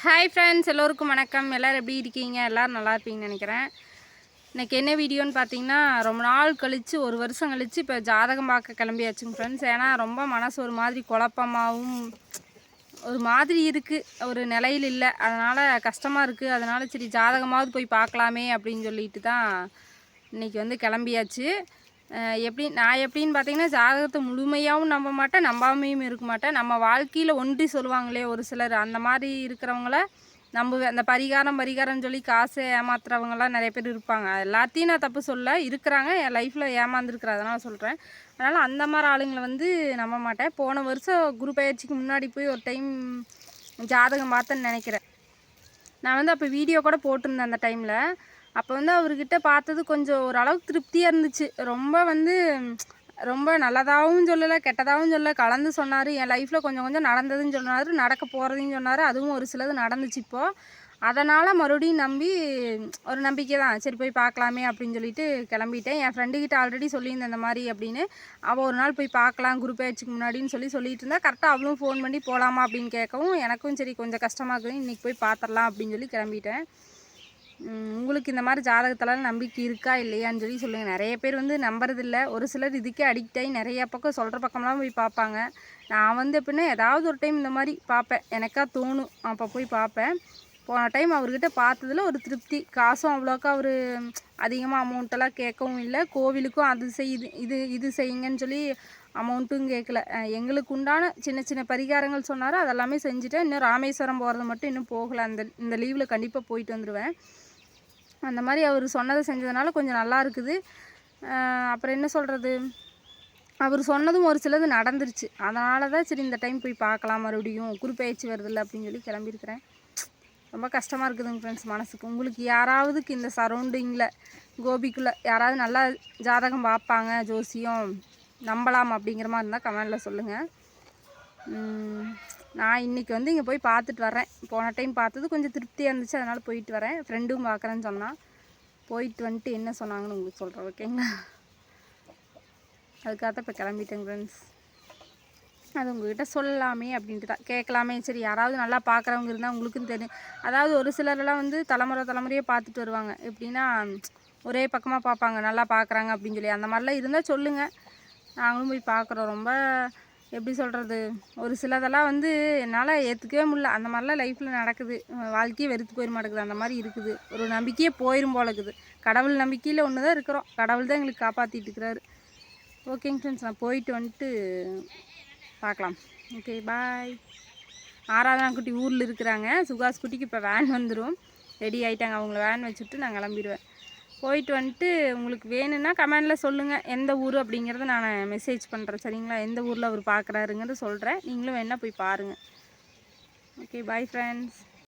Hi friends எல்லோருக்கும் வணக்கம். எல்லோரும் எப்படி இருக்கீங்க? எல்லோரும் நல்லா இருப்பீங்கன்னு நினைக்கிறேன். இன்றைக்கி என்ன வீடியோன்னு பார்த்தீங்கன்னா ரொம்ப நாள் கழித்து ஒரு வருஷம் கழித்து இப்போ ஜாதகம் பார்க்க கிளம்பியாச்சுங்க ஃப்ரெண்ட்ஸ் ஏன்னா ரொம்ப மனசு ஒரு மாதிரி குழப்பமாகவும் ஒரு மாதிரி இருக்குது ஒரு நிலையில் இல்லை. அதனால் கஷ்டமாக இருக்குது அதனால் சரி ஜாதகமாவது போய் பார்க்கலாமே அப்படின்னு சொல்லிட்டு தான் இன்றைக்கி வந்து கிளம்பியாச்சு. எப்படி நான் எப்படின்னு பார்த்தீங்கன்னா ஜாதகத்தை முழுமையாகவும் நம்ப மாட்டேன் நம்பாமையும் இருக்க மாட்டேன். நம்ம வாழ்க்கையில் ஒன்றி சொல்லுவாங்களே ஒரு சிலர். அந்த மாதிரி இருக்கிறவங்கள நம்புவேன் அந்த பரிகாரம் பரிகாரம்னு சொல்லி காசு ஏமாத்துறவங்கலாம் நிறைய பேர் இருப்பாங்க. எல்லாத்தையும் நான் தப்பு சொல்ல இருக்கிறாங்க என் லைஃப்பில் ஏமாந்துருக்குற அதனால் சொல்கிறேன் அதனால் அந்த மாதிரி ஆளுங்களை வந்து நம்ப மாட்டேன். போன வருஷம் குரு பயிற்சிக்கு முன்னாடி போய் ஒரு டைம் ஜாதகம் பார்த்தேன்னு நினைக்கிறேன். நான் வந்து அப்போ வீடியோ கூட போட்டிருந்தேன் அந்த டைமில் அப்போ வந்து அவர்கிட்ட பார்த்தது கொஞ்சம் ஓரளவுக்கு திருப்தியாக இருந்துச்சு. ரொம்ப வந்து ரொம்ப நல்லதாகவும் சொல்லலை கெட்டதாகவும் சொல்லலை. கலந்து சொன்னார். என் லைஃப்பில் கொஞ்சம் கொஞ்சம் நடந்ததுன்னு சொன்னார். நடக்க போகிறதையும் சொன்னார். அதுவும் ஒரு சிலது நடந்துச்சு இப்போது அதனால் மறுபடியும் நம்பி ஒரு நம்பிக்கை தான். சரி போய் பார்க்கலாமே அப்படின்னு சொல்லிட்டு கிளம்பிட்டேன். என் ஃப்ரெண்டுக்கிட்ட ஆல்ரெடி சொல்லியிருந்தேன் இந்த மாதிரி அப்படின்னு. அவள் ஒரு நாள் போய் பார்க்கலாம் குரூப் ஆயிடுச்சுக்கு முன்னாடின்னு சொல்லி சொல்லிட்டு இருந்தா கரெக்டாக அவளும் ஃபோன் பண்ணி போகலாமா அப்படின்னு கேட்கவும் எனக்கும் சரி கொஞ்சம் கஷ்டமாக இருக்குது. இன்றைக்கி போய் பார்த்துடலாம் அப்படின்னு சொல்லி கிளம்பிட்டேன். உங்களுக்கு இந்த மாதிரி ஜாதகத்தால் நம்பிக்கை இருக்கா இல்லையான்னு சொல்லி சொல்லுங்கள் நிறைய பேர் வந்து நம்புறதில்ல. ஒரு சிலர் இதுக்கே அடிக்ட் ஆகி நிறைய பக்கம் சொல்கிற பக்கம்லாம் போய் பார்ப்பாங்க. நான் வந்து எப்படின்னா ஏதாவது ஒரு டைம் இந்த மாதிரி பார்ப்பேன். எனக்கா தோணும். அப்போ போய் பார்ப்பேன். போன டைம் அவர்கிட்ட பார்த்ததுல ஒரு திருப்தி. காசும் அவ்வளோக்கா அவர் அதிகமாக அமௌண்ட்டெல்லாம் கேட்கவும் இல்லை. கோவிலுக்கும் அது செய் இது இது இது செய்யுங்கன்னு சொல்லி அமௌண்ட்டும் கேட்கல. எங்களுக்கு உண்டான சின்ன சின்ன பரிகாரங்கள் சொன்னாரோ. அதெல்லாமே செஞ்சுட்டேன். இன்னும் ராமேஸ்வரம் போகிறது மட்டும் இன்னும் போகலை. அந்த இந்த லீவில் கண்டிப்பாக போயிட்டு வந்துடுவேன் அந்த மாதிரி அவர் சொன்னதை செஞ்சதுனால கொஞ்சம் நல்லா இருக்குது. அப்புறம் என்ன சொல்கிறது அவர் சொன்னதும் ஒரு சிலது நடந்துருச்சு. அதனால தான் சரி இந்த டைம் போய் பார்க்கலாம் மறுபடியும் குறிப்பயிற்சி வருதில்ல அப்படின்னு சொல்லி கிளம்பியிருக்கிறேன். ரொம்ப கஷ்டமாக இருக்குதுங்க ஃப்ரெண்ட்ஸ் மனசுக்கு. உங்களுக்கு யாராவதுக்கு இந்த சரௌண்டிங்கில் கோபிக்குள்ளே யாராவது நல்லா ஜாதகம் பார்ப்பாங்க ஜோசியம் நம்பலாம் அப்படிங்கிற மாதிரி இருந்தால் கமெண்டில் சொல்லுங்கள் நான் இன்றைக்கி வந்து இங்கே போய் பார்த்துட்டு வரேன் போன டைம் பார்த்தது கொஞ்சம் திருப்தியாக இருந்துச்சு. அதனால் போயிட்டு வரேன். ஃப்ரெண்டும் பார்க்குறேன்னு சொன்னான் போயிட்டு வந்துட்டு என்ன சொன்னாங்கன்னு உங்களுக்கு சொல்கிறேன் ஓகேங்களா அதுக்காக தான் இப்போ கிளம்பிட்டேங்க ஃப்ரெண்ட்ஸ் அது உங்ககிட்ட சொல்லலாமே அப்படின்ட்டு தான். கேட்கலாமே. சரி யாராவது நல்லா பார்க்குறவங்க இருந்தால் உங்களுக்கும் தெரியும். அதாவது ஒரு சிலரெல்லாம் வந்து தலைமுறை தலைமுறையாக பார்த்துட்டு வருவாங்க. எப்படின்னா ஒரே பக்கமாக பார்ப்பாங்க. நல்லா பார்க்குறாங்க அப்படின்னு சொல்லி. அந்த மாதிரிலாம் இருந்தால் சொல்லுங்கள் நாங்களும் போய் பார்க்குறோம். ரொம்ப எப்படி சொல்கிறது ஒரு சிலதெல்லாம் வந்து என்னால் ஏற்றுக்கவே முடியல. அந்த மாதிரிலாம் லைஃப்பில் நடக்குது. வாழ்க்கையே வெறுத்து போயிட மாட்டேங்குது. அந்த மாதிரி இருக்குது. ஒரு நம்பிக்கையே போயிடும் போல இருக்குது. கடவுள் நம்பிக்கையில் ஒன்று தான் இருக்கிறோம். கடவுள் தான் எங்களுக்கு காப்பாற்றிட்டு இருக்கிறாரு. ஓகேங்க ஃப்ரெண்ட்ஸ் நான் போயிட்டு வந்துட்டு பார்க்கலாம் ஓகே பாய் ஆராதனா குட்டி ஊரில் இருக்கிறாங்க. சுகாஸ் குட்டிக்கு இப்போ வேன் வந்துடும் ரெடி ஆகிட்டாங்க அவங்கள வேன் வச்சுட்டு நான் கிளம்பிடுவேன். போயிட்டு வந்துட்டு உங்களுக்கு வேணும்னா கமெண்டில் சொல்லுங்கள் எந்த ஊர் அப்படிங்கிறத நான் மெசேஜ் பண்ணுறேன் சரிங்களா? எந்த ஊரில் அவர் பார்க்குறாருங்கிறத சொல்கிறேன் நீங்களும் வேணால் போய் பாருங்கள் ஓகே பாய் ஃப்ரெண்ட்ஸ்